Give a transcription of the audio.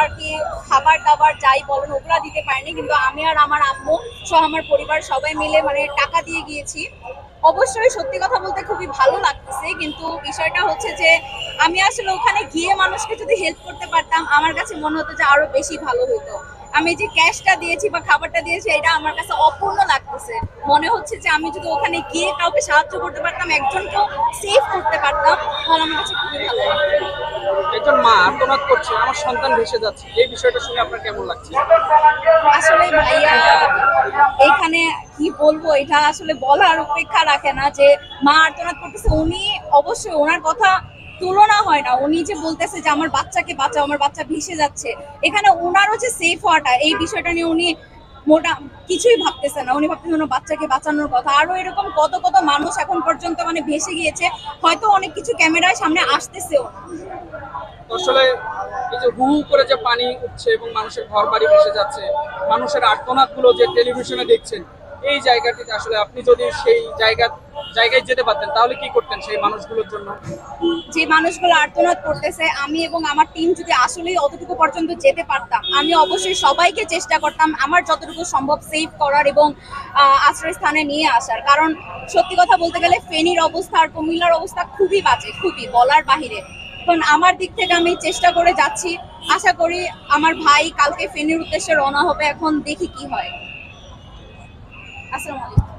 আর কি খাবার দাবার যাই বলেন, ওগুলা দিতে পারেনি। কিন্তু আমি আর আমার আম্মু সহ আমার পরিবার সবাই মিলে মানে টাকা দিয়ে গিয়েছি। অবশ্যই সত্যি কথা বলতে খুবই ভালো লাগতেছে, কিন্তু বিষয়টা হচ্ছে যে আমি আসলে ওখানে গিয়ে মানুষকে যদি হেল্প করতে পারতাম, আমার কাছে মনে হতো যে আরও বেশি ভালো হতো আমি যে ক্যাশটা দিয়েছি বা খাবারটা দিয়েছি, এটা আমার কাছে অপূর্ণ লাগতেছে। মনে হচ্ছে যে আমি যদি ওখানে গিয়ে কাউকে সাহায্য করতে পারতাম, একজনকেও সেভ করতে পারতাম, তাহলে আমার কাছে খুবই ভালো লাগতো। মা আর্তনাদ করছে, আমার সন্তান ভেসে যাচ্ছে। এই বিষয়টা শুনে আপনার কেমন লাগছে? আসলে ভাইয়া, এখানে কি বলব, এটা আসলে বলার অপেক্ষা রাখে না যে মা আর্তনাদ করতেছে। উনি অবশ্যই ওনার কথা তুলনা হয় না। উনি যে বলতেছে যে, আমার বাচ্চাকে বাঁচাও, আমার বাচ্চা ভেসে যাচ্ছে। এখানে ওনারও যে সেফ হওয়াটা, এই বিষয়টা নিয়ে উনি মোটা, কিছুই ভাবতেছে না। উনি ভাবতেছে না বাচ্চাকে বাঁচানোর কথা। আরও এরকম কত কত মানুষ এখন পর্যন্ত মানে ভেসে গিয়েছে। হয়তো অনেক কিছু ক্যামেরায় সামনে আসতেছেও। আসলে এই যে হু করে যে পানি উঠছে এবং মানুষের ঘর বাড়ি ভেসে যাচ্ছে, মানুষের আর্তনাদগুলো যে টেলিভিশনে দেখছেন, এই জায়গাটিতে আসলে আপনি যদি সেই জায়গা জায়গায় যেতে পারতেন, তাহলে কি করতেন সেই মানুষগুলোর জন্য? যে মানুষগুলো আর্তনাদ করতেছে, আমি এবং আমার টিম যদি আসলেই অতটুকু পর্যন্ত যেতে পারতাম, আমি অবশ্যই সবাইকে চেষ্টা করতাম আমার যতটুকু সম্ভব সেভ করার এবং আশ্রয়স্থানে নিয়ে আসার। কারণ সত্যি কথা বলতে গেলে ফেনীর অবস্থা আর কুমিল্লার অবস্থা খুবই বাজে, খুবই বলার বাহিরে। এখন আমার দিক থেকে আমি চেষ্টা করে যাচ্ছি, আশা করি আমার ভাই কালকে ফেনীর উদ্দেশ্যে রওনা হবে, এখন দেখি কি হয়। আসসালামু আলাইকুম।